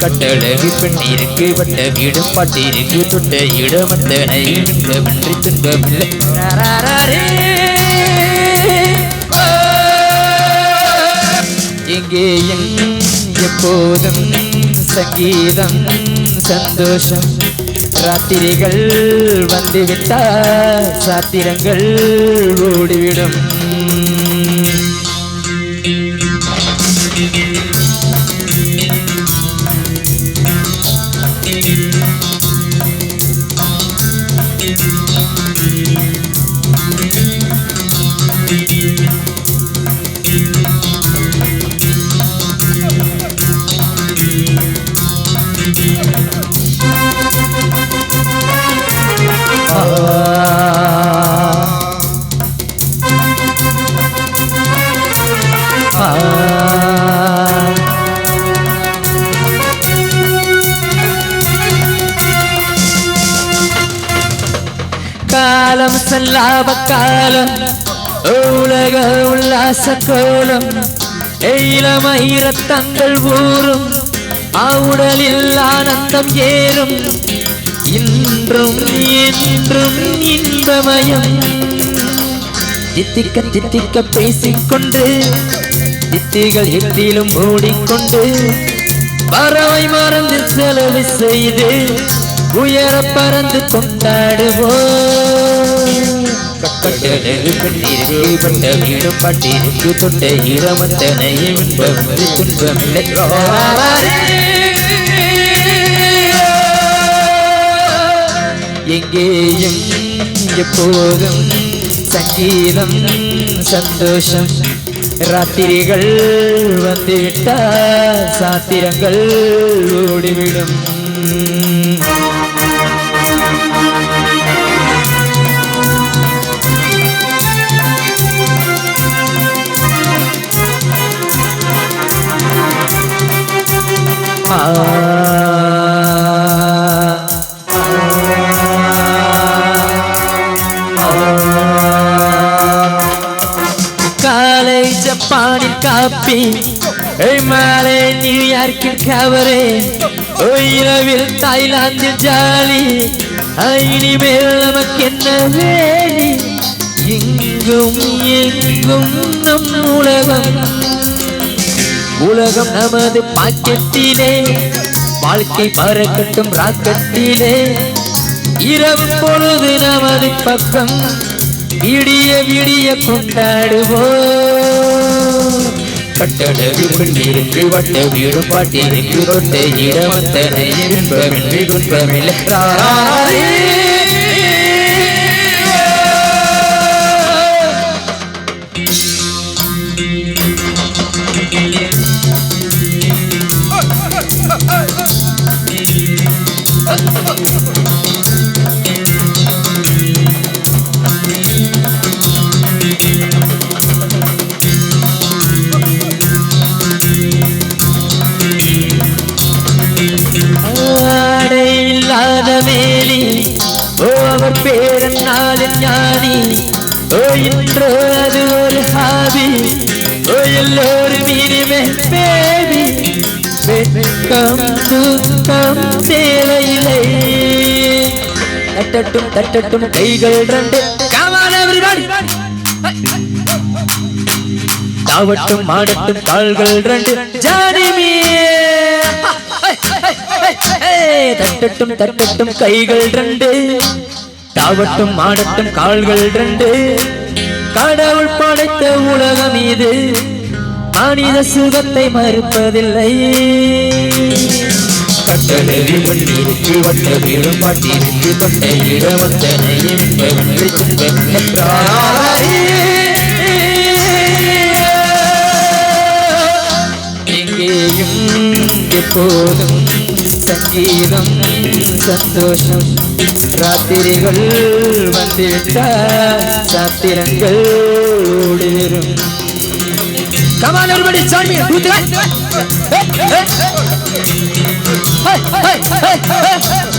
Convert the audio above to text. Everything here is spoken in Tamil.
கட்டழகு பெண்ணிருக்கு வட்ட வீடும் பாட்டிருக்கு தொட்ட இடமட்டனை இன்பமின்றி துன்பமில்லை. எங்கேயும் எப்போதும் சங்கீதம் சந்தோஷம். ராத்திரிகள் வந்துவிட்டால் சாத்திரங்கள் ஓடிவிடும். காலம் செல்லாப காலம் உலக உல்லாச கோலம். இளமயிரத்தங்கள் ஊறும் அவுடலில் ஆனந்தம் ஏறும். இன்றும் என்றும் இன்பமயம். தித்திக்க தித்திக்க பேசிக்கொண்டு தித்திகள் எத்திலும் ஓடிக்கொண்டு பறவை மறந்து செலவு செய்து உயர பறந்து கொண்டாடுவோம். கட்டழகு பட்ட வீடும் பாட்டிற்கு தொட்ட இடமத்தனை இன்பமில்லை துன்பமில்லை எங்கேயும் எப்போதும் சங்கீதம் சந்தோஷம். ராத்திரிகள் வந்துவிட்டால் சாத்திரங்கள் ஓடிவிடும். காலை ஜப்பானில் காப்பி. மாலை நியூயார்க்கில் கவரே? இரவில் தாய்லாந்தில் ஜாலி. இனிமேல் நமக்கு என்ன வேலி? எங்கும் எங்கும் நம் உலகம். உலகம் நமது பாக்கெட்டிலே. வாழ்க்கை பறக்கட்டும் ராக்கெட்டிலே. இரவு பொழுது நமது பக்கம் விடிய விடிய கொண்டாடுவோம். கட்டழகு பெண்ணிருக்கு வட்ட வீடு பாட்டிருக்கு தொட்ட துன்பமில்லை. இல்லாத ஓ அவர் பேரன்னாலின் ஞானி. ஓ இன்று அது ஒரு ஹாபி. ஓ எல்லோரும் இனிமே பேபி. வெட்கம் துக்கம் தேவையில்லை. தட்டட்டும் தட்டட்டும் கைகள் ரெண்டு. தாவட்டும் மாடட்டும் கால்கள் ரெண்டு. தட்டட்டும் தட்டட்டும் கைகள் ரெண்டு. தாவட்டும் மாடட்டும் கால்கள் ரெண்டு. கடவுள் படைத்த உலகம் இது. மனித சுகத்தை மறுப்பதில்லை. கட்டழகு மண்ணிற்கு வட்ட வீடும் பாட்டிற்கு தொட்ட இடமத்தனை இன்பமின்றி எங்கேயும் எப்போதும் சங்கீதம் சந்தோஷம் ராத்திரிகள் வந்துவிட்ட சாத்திரங்கள் Come on, everybody join me Do two three hey hey hey hey hey hey